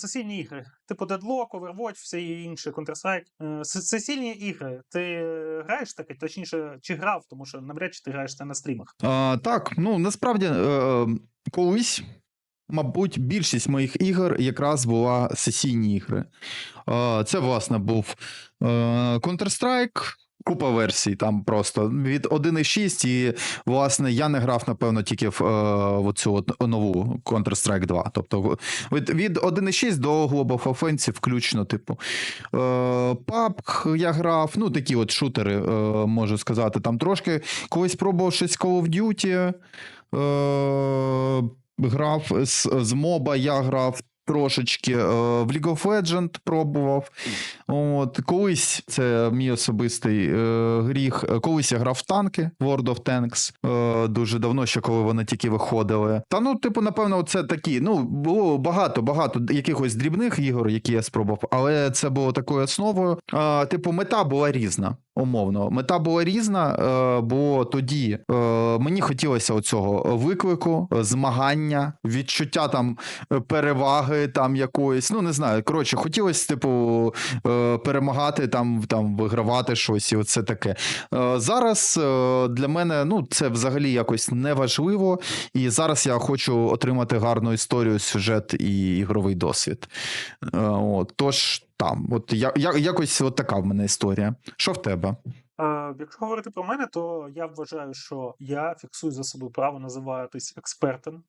сесійні ігри, типу Deadlock, Overwatch, всі інші Counter-Strike. Е, Сесійні ігри. Ти граєш таке, точніше, чи грав, тому що навряд чи ти граєш це на стрімах. А, так, ну насправді е, колись, мабуть, більшість моїх ігор якраз була сесійні ігри. Це, власне, був е, Counter-Strike. Купа версій там просто від 1.6, і власне я не грав, напевно, тільки в е, цю от нову Counter-Strike 2. Тобто від, від 1.6 до Global Offensive включно, типу. Е, PUBG я грав, ну такі от шутери, е, можу сказати. Там трошки колись пробував щось Call of Duty. Е, грав з, з моба, я грав трошечки. Е, в League of Legends пробував. От, колись це мій особистий е, гріх. Колись я грав в танки World of Tanks. Е, дуже давно, ще коли вони тільки виходили. Та ну, типу, напевно, це такі. Ну, було багато, багато якихось дрібних ігор, які я спробував, але це було такою основою. Типу, мета була різна. Умовно, мета була різна, е, бо тоді е, мені хотілося оцього виклику, змагання, відчуття там е, переваги, там якоїсь, ну не знаю. Коротше, хотілося, типу, перемагати, там, там вигравати щось, і оце таке. Зараз для мене ну, це взагалі якось неважливо. І зараз я хочу отримати гарну історію, сюжет і ігровий досвід. От, тож там, от я, я, якось от така в мене історія. Що в тебе? Е, якщо говорити про мене, то я вважаю, що я фіксую за собою право називатись експертом,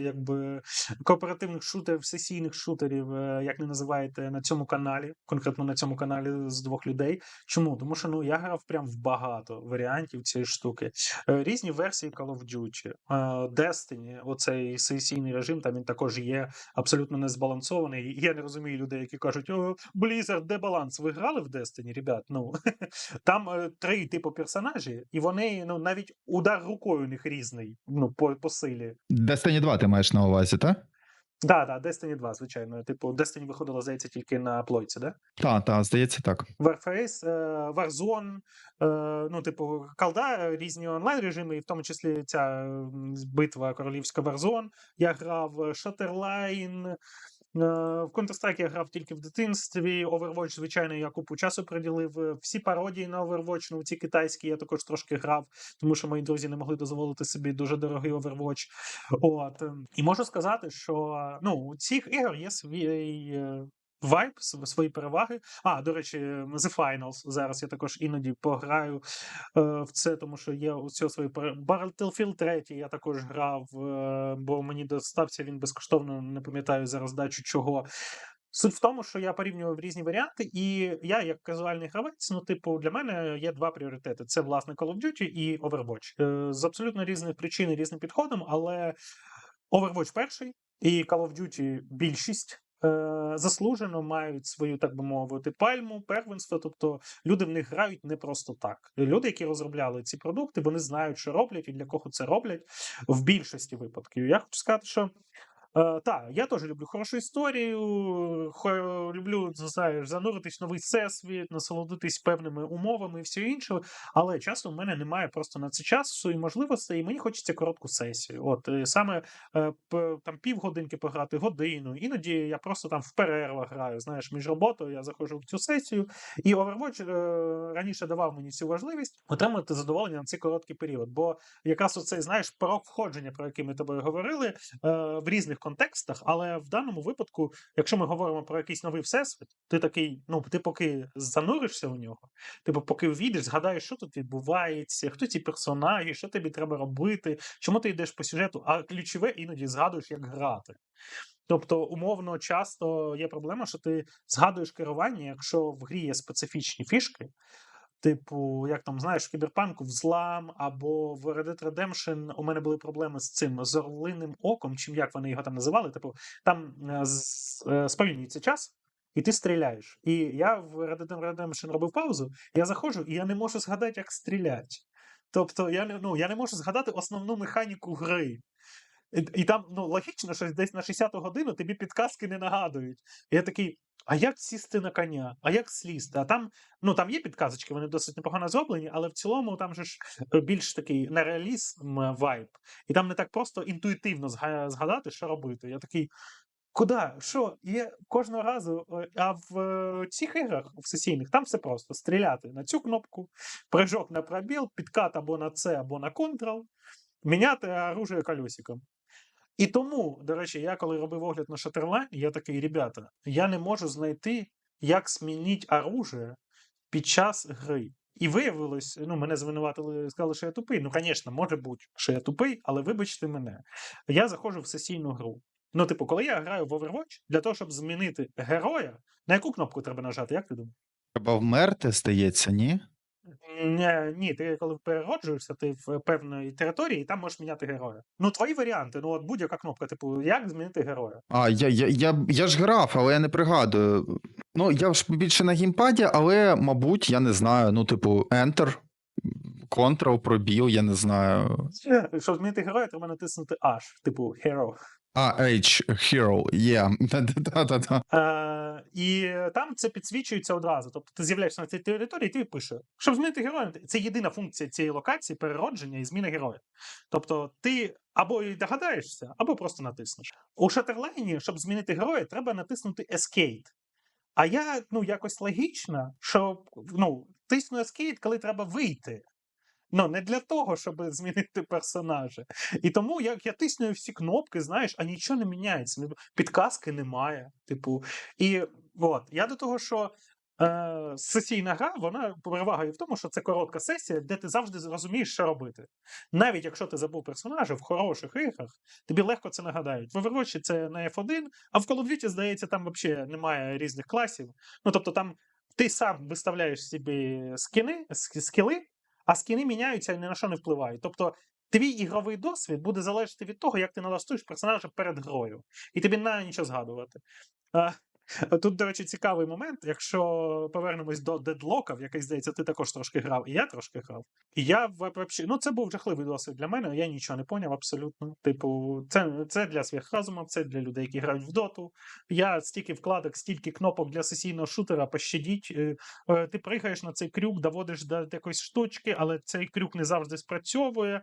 якби кооперативних шутерів, сесійних шутерів, е, як не називаєте, на цьому каналі, конкретно на цьому каналі з двох людей. Чому? Тому що ну я грав прям в багато варіантів цієї штуки. Е, різні версії Call of Duty, е, Destiny, оцей сесійний режим, там він також є абсолютно незбалансований. Я не розумію людей, які кажуть: О, Blizzard, де баланс? Ви грали в Destiny, ребят? Ну там е, три типу персонажі, і вони ну навіть удар рукою у них різний. Ну по, по силі. Destiny 2 ти маєш на увазі, так? Да, да, Destiny 2, звичайно. Типу, Destiny виходила, здається, тільки на плойці, да? Так, так, здається, так. Warface, е, Warzone, е, ну, типу, колда, е, різні онлайн режими, і в тому числі ця битва королівська Warzone. Я грав Shatterline, е, в Counter-Strike я грав тільки в дитинстві. Overwatch, звичайно, я купу часу приділив. Е, Всі пародії на Overwatch, ну ці китайські я також трошки грав, тому що мої друзі не могли дозволити собі дуже дорогий Overwatch. От. ем, І можу сказати, що ну, у цих ігор є свій. Вайб, свої переваги. А, до речі, The Finals. Зараз я також іноді пограю е, в це, тому що є у цього свої пере- Battlefield 3 я також грав, е, бо мені достався він безкоштовно, не пам'ятаю за роздачу чого. Суть в тому, що я порівнював різні варіанти, і я, як казуальний гравець, ну, типу, для мене є два пріоритети: це власне Call of Duty і Overwatch. Е, з абсолютно різних причин і різним підходом, але Overwatch перший і Call of Duty більшість. Е, Заслужено мають свою, так би мовити, пальму, первенство. Тобто люди в них грають не просто так. Люди, які розробляли ці продукти, вони знають, що роблять і для кого це роблять в більшості випадків. Я хочу сказати, що так, я теж люблю хорошу історію, хо- люблю, знаєш, зануритись в новий всесвіт, насолодитись певними умовами і все інше. Але часто в мене немає просто на це часу і можливостей, і мені хочеться коротку сесію. От е, саме е, там півгодинки пограти, годину. Іноді я просто там в перервах граю. Знаєш, між роботою я заходжу в цю сесію, і Overwatch е, раніше давав мені цю важливість отримати задоволення на цей короткий період. Бо якраз оцей, знаєш, порог входження, про який ми тобою говорили, в різних контекстах, але в даному випадку, якщо ми говоримо про якийсь новий всесвіт, ти такий, ну ти поки зануришся у нього, ти поки війдеш, згадаєш, що тут відбувається, хто ці персонажі, що тобі треба робити, чому ти йдеш по сюжету, а ключове іноді згадуєш, як грати. Тобто, умовно, часто є проблема, що ти згадуєш керування, якщо в грі є специфічні фішки, Типу, як там знаєш, в кіберпанку взлам або в Red Dead Redemption у мене були проблеми з цим орлиним оком, чим як вони його там називали. Типу, там е, е, сповільнюється час, і ти стріляєш. І я в Red Dead Redemption робив паузу, я заходжу, і я не можу згадати, як стріляти. Тобто, я не, ну, я не можу згадати основну механіку гри. І, і там ну, логічно, що десь на 60-ту годину тобі підказки не нагадують. І я такий. А як сісти на коня? А як слізти? А там, ну там є підказочки, вони досить непогано зроблені, але в цілому там же ж е, більш такий нереалізм е, вайб. І там не так просто інтуїтивно згадати, що робити. Я такий. Куди? Що? Є кожного разу, е, а в цих іграх, в сесійних, там все просто: стріляти на цю кнопку, прыжок на пробіл, підкат або на С, або на Ctrl, міняти оружие колесиком. І тому, до речі, я коли робив огляд на Shutterline, я такий, ребята, я не можу знайти, як змінити оружие під час гри. І виявилось, ну, мене звинуватили, сказали, що я тупий. Ну, звісно, може бути, що я тупий, але вибачте мене. Я заходжу в сесійну гру. Ну, типу, коли я граю в Overwatch, для того, щоб змінити героя, на яку кнопку треба нажати, як ти думаєш? Треба вмерти, здається, ні? Ні, ні, ти коли перероджуєшся, ти в певної території, і там можеш міняти героя. Ну, твої варіанти, ну от будь-яка кнопка, типу, як змінити героя? А, я, я, я, я ж грав, але я не пригадую. Ну, я ж більше на геймпаді, але, мабуть, я не знаю. Ну, типу, Enter, Ctrl, пробіл, я не знаю. Щоб змінити героя, треба натиснути H, типу hero. А, H, Hero, є. Е, і там це підсвічується одразу. Тобто ти з'являєшся на цій території, і ти пише, щоб змінити героя, це єдина функція цієї локації переродження і зміни героя. Тобто ти або й догадаєшся, або просто натиснеш. У Шатерлайні, щоб змінити героя, треба натиснути Escape. А я ну якось логічно, що ну, тисну Escape, коли треба вийти. Ну, не для того, щоб змінити персонажа. І тому як я тисну всі кнопки, знаєш, а нічого не міняється. Підказки немає. Типу, і от, я до того, що е, сесійна гра, вона перевага в тому, що це коротка сесія, де ти завжди розумієш, що робити. Навіть якщо ти забув персонажа в хороших іграх, тобі легко це нагадають. В Overwatch це на F1, а в Call of Duty, здається, там взагалі немає різних класів. Ну, тобто там ти сам виставляєш собі скіни, скіли, а скіни міняються і ні на що не впливають. Тобто твій ігровий досвід буде залежати від того, як ти налаштуєш персонажа перед грою. І тобі не нічого згадувати. Тут, до речі, цікавий момент. Якщо повернемось до дедлока, в який, здається, ти також трошки грав, і я трошки грав. І я вообще, ну це був жахливий досвід для мене. Я нічого не поняв абсолютно. Типу, це, це для своїх це для людей, які грають в доту. Я стільки вкладок, стільки кнопок для сесійного шутера, пощадіть. Е, е, Ти пригаєш на цей крюк, доводиш до якоїсь штучки, але цей крюк не завжди спрацьовує.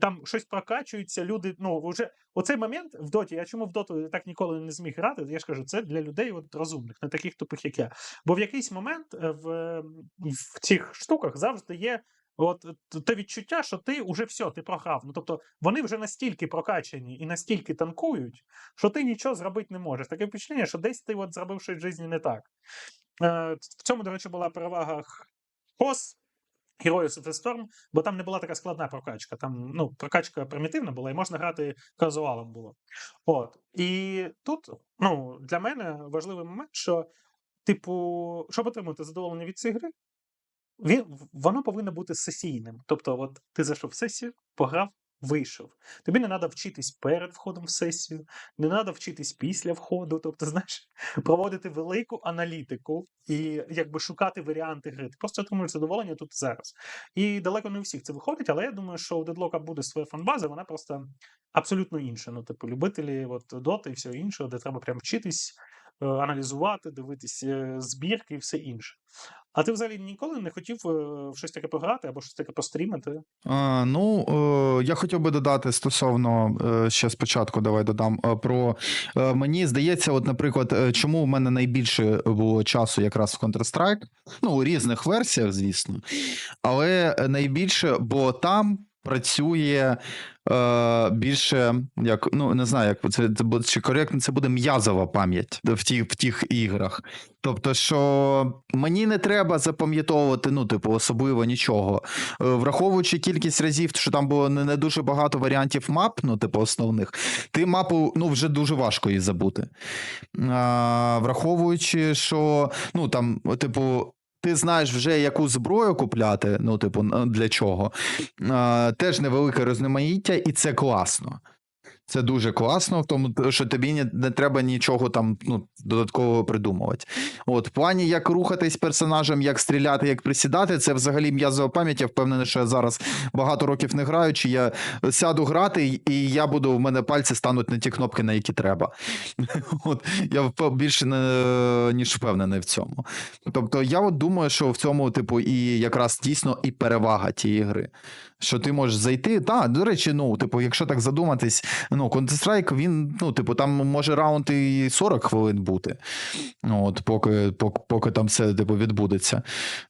Там щось прокачується. Люди, ну вже оцей момент в доті. Я чому в доту так ніколи не зміг грати? Я ж кажу, це для людей от розумних, не таких тупих, як я. Бо в якийсь момент е, в, е, в цих штуках завжди є. От те відчуття, що ти вже все, ти програв. Ну тобто вони вже настільки прокачані і настільки танкують, що ти нічого зробити не можеш. Таке впечатлення, що десь ти от зробив щось в житті не так. Е, в цьому, до речі, була перевага HOS, Heroes of the Storm, бо там не була така складна прокачка. Там ну, прокачка примітивна була, і можна грати казуалом було. От. І тут ну, для мене важливий момент, що, типу, щоб отримати задоволення від цієї гри, він, воно повинно бути сесійним. Тобто, от ти зайшов в сесію, пограв, вийшов. Тобі не треба вчитись перед входом в сесію, не треба вчитись після входу. Тобто, знаєш, проводити велику аналітику і якби шукати варіанти гри. Ти просто отримуєш задоволення тут зараз. І далеко не у всіх це виходить, але я думаю, що у Дедлока буде своя фанбаза, вона просто абсолютно інша. Ну, типу, любителі от, доти і всього іншого, де треба прям вчитись. Е, Аналізувати, дивитись е, збірки і все інше. А ти взагалі ніколи не хотів е, в щось таке пограти або щось таке пострімити? А, ну, е, я хотів би додати стосовно е, ще спочатку, давай додам про е, мені здається, от, наприклад, чому в мене найбільше було часу якраз в Counter-Strike, ну, у різних версіях, звісно, але найбільше, бо там працює е, більше, як ну не знаю, як це, це буде чи коректно, це буде м'язова пам'ять в тих, в тих іграх. Тобто, що мені не треба запам'ятовувати, ну, типу, особливо нічого. Е, Враховуючи кількість разів, що там було не, не дуже багато варіантів мап, ну, типу, основних, ти мапу ну, вже дуже важко її забути. А, враховуючи, що ну, там, типу. Ти знаєш вже яку зброю купляти, ну, типу, для чого. Теж невелике розноманіття, і це класно. Це дуже класно, в тому, що тобі не, не треба нічого там ну, додаткового придумувати. От, в плані, як рухатись персонажем, як стріляти, як присідати, це взагалі м'язова пам'ять. Я впевнений, що я зараз багато років не граю, чи я сяду грати, і я буду, в мене пальці стануть на ті кнопки, на які треба. От, я більше не, ніж впевнений в цьому. Тобто, я от думаю, що в цьому, типу, і якраз дійсно і перевага тієї гри. Що ти можеш зайти. Та, до речі, ну, типу, якщо так задуматись, ну, Counter-Strike, він, ну, типу, там може раунд і 40 хвилин бути. От, поки, поки, поки там все типу, відбудеться.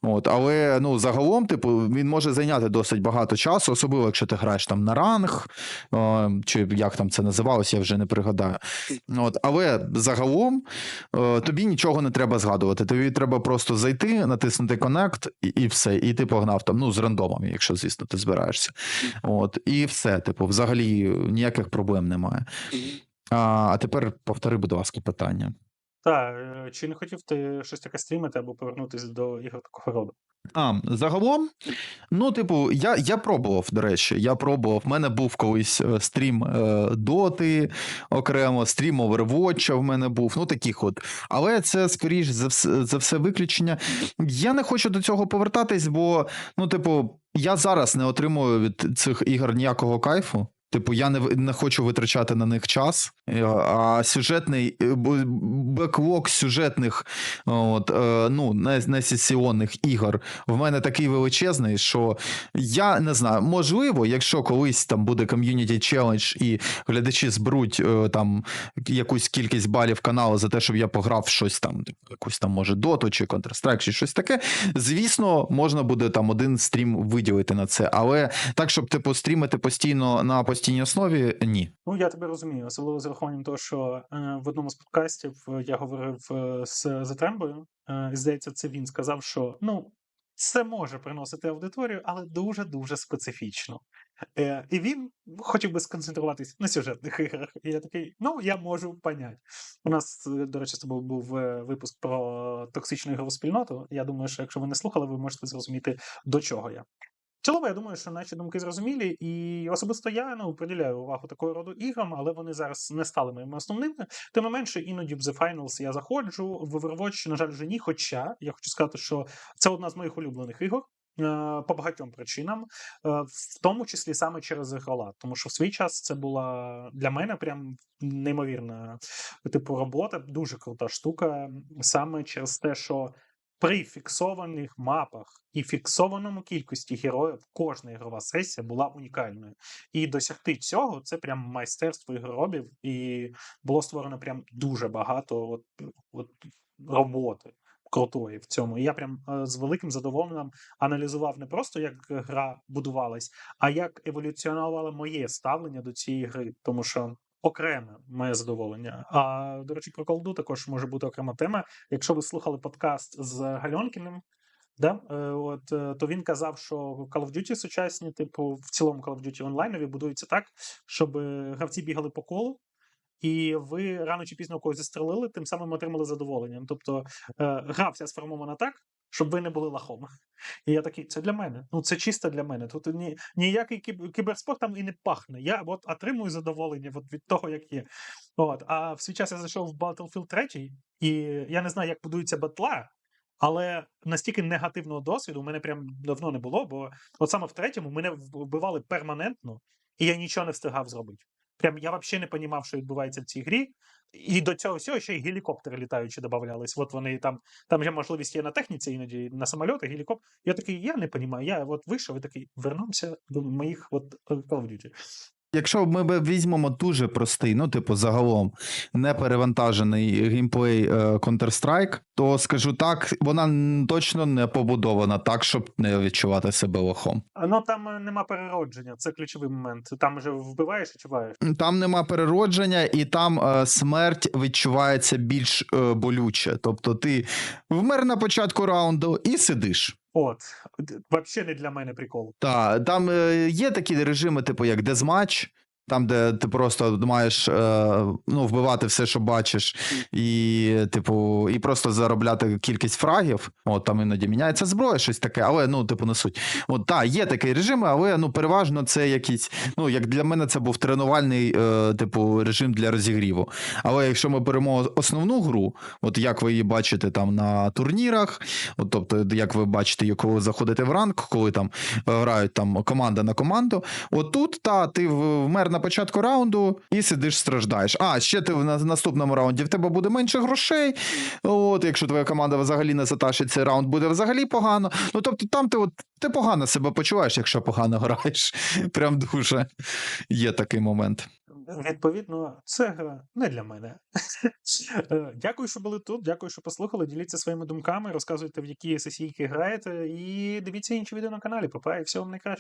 От, але ну, загалом, типу, він може зайняти досить багато часу, особливо якщо ти граєш там на ранг, е, чи як там це називалось, я вже не пригадаю. От, але загалом е, тобі нічого не треба згадувати. Тобі треба просто зайти, натиснути Connect і, і все. І ти погнав там, ну, з рандомами, якщо, звісно, ти збираєшся. От, і все, типу, взагалі ніяких проблем немає. А, а тепер повтори, будь ласка, питання. Так, чи не хотів ти щось таке стрімити або повернутися до ігор такого роду? А, загалом, ну, типу, я, я пробував, до речі, я пробував. В мене був колись е, стрім е, Доти окремо, стрім Overwatch в мене був, ну таких от. Але це, скоріш за все, за все виключення. Я не хочу до цього повертатись, бо, ну, типу, я зараз не отримую від цих ігор ніякого кайфу. Типу, я не, не хочу витрачати на них час, е, а сюжетний е, б- беклог сюжетних от, е, ну, не- несесіонних ігор в мене такий величезний, що я не знаю, можливо, якщо колись там буде ком'юніті челендж і глядачі зберуть там якусь кількість балів каналу за те, щоб я пограв щось там, якусь там, може, доту чи Counter-Strike, чи щось таке. Звісно, можна буде там один стрім виділити на це. Але так, щоб типу стрімити постійно на постійній основі, ні. Ну, я тебе розумію, особливо з урахуванням того, що е, в одному з подкастів е, я говорив е, з Затрембою. І, здається, це він сказав, що ну, це може приносити аудиторію, але дуже-дуже специфічно. Е, і він хотів би сконцентруватись на сюжетних іграх. І я такий, ну, я можу поняти. У нас, до речі, з тобою був випуск про токсичну ігрову спільноту. Я думаю, що якщо ви не слухали, ви можете зрозуміти, до чого я. В я думаю, що наші думки зрозумілі, і особисто я ну, приділяю увагу такого роду іграм, але вони зараз не стали моїми основними. Тим не менше, іноді в The Finals я заходжу, в Overwatch, на жаль, вже ні. Хоча я хочу сказати, що це одна з моїх улюблених ігор. е, По багатьом причинам, е, в тому числі саме через ігролад. Тому що в свій час це була для мене прям неймовірна типу робота, дуже крута штука, саме через те, що при фіксованих мапах і фіксованому кількості героїв кожна ігрова сесія була унікальною. І досягти цього це прям майстерство ігроробів, і було створено прям дуже багато от, от роботи. Крутої в цьому. І я прям е, з великим задоволенням аналізував не просто як гра будувалась, а як еволюціонувало моє ставлення до цієї гри. Тому що окреме моє задоволення. А до речі, про колду також може бути окрема тема. Якщо ви слухали подкаст з Гальонкіним, да, е, от, е, то він казав, що Call of Duty сучасні, типу, в цілому Call of Duty онлайнові будуються так, щоб е, гравці бігали по колу. І ви рано чи пізно когось застрелили, тим самим отримали задоволення. Тобто гра вся сформована так, щоб ви не були лахом. І я такий, це для мене. Ну це чисто для мене. Тут ні, ніякий кіберспорт там і не пахне. Я от отримую задоволення от від того, як є. От. А в свій час я зайшов в Battlefield 3, і я не знаю, як будується батла, але настільки негативного досвіду у мене прям давно не було, бо от саме в третьому мене вбивали перманентно, і я нічого не встигав зробити. Прям я взагалі не розумів, що відбувається в цій грі. І до цього всього ще й гелікоптери літаючі додавались. От вони там, там є можливість є на техніці, іноді на самольоти, гелікоптер. Я такий, я не розумію. Я от вийшов і такий, вернувся до моїх от Call of Duty. Якщо ми візьмемо дуже простий, ну, типу, загалом не перевантажений геймплей е, Counter-Strike, то скажу так, вона точно не побудована так, щоб не відчувати себе лохом. Ну там е, нема переродження, це ключовий момент. Там вже вбиваєш і чуваєш. Там нема переродження, і там е, смерть відчувається більш е, болюче. Тобто ти вмер на початку раунду і сидиш. От, взагалі не для мене прикол. Так, там е, є такі режими, типу як дезматч, там, де ти просто маєш е, ну, вбивати все, що бачиш, і, типу, і просто заробляти кількість фрагів. От там іноді міняється зброя, щось таке, але ну, типу, не суть. От так, є такі режими, але ну, переважно це якісь. Ну, як для мене, це був тренувальний, е, типу, режим для розігріву. Але якщо ми беремо основну гру, от як ви її бачите там на турнірах, от, тобто, як ви бачите, коли заходите в ранг, коли там грають там команда на команду. От тут та ти в- на початку раунду і сидиш, страждаєш. А ще ти в наступному раунді в тебе буде менше грошей. От, якщо твоя команда взагалі не затащить цей раунд, буде взагалі погано. Ну тобто, там ти от ти погано себе почуваєш, якщо погано граєш. Прям дуже є такий момент. Відповідно, це гра не для мене. Е, Дякую, що були тут. Дякую, що послухали. Діліться своїми думками, розказуйте, в які сесійки граєте, і дивіться інші відео на каналі. Папа, і всього вам найкраще.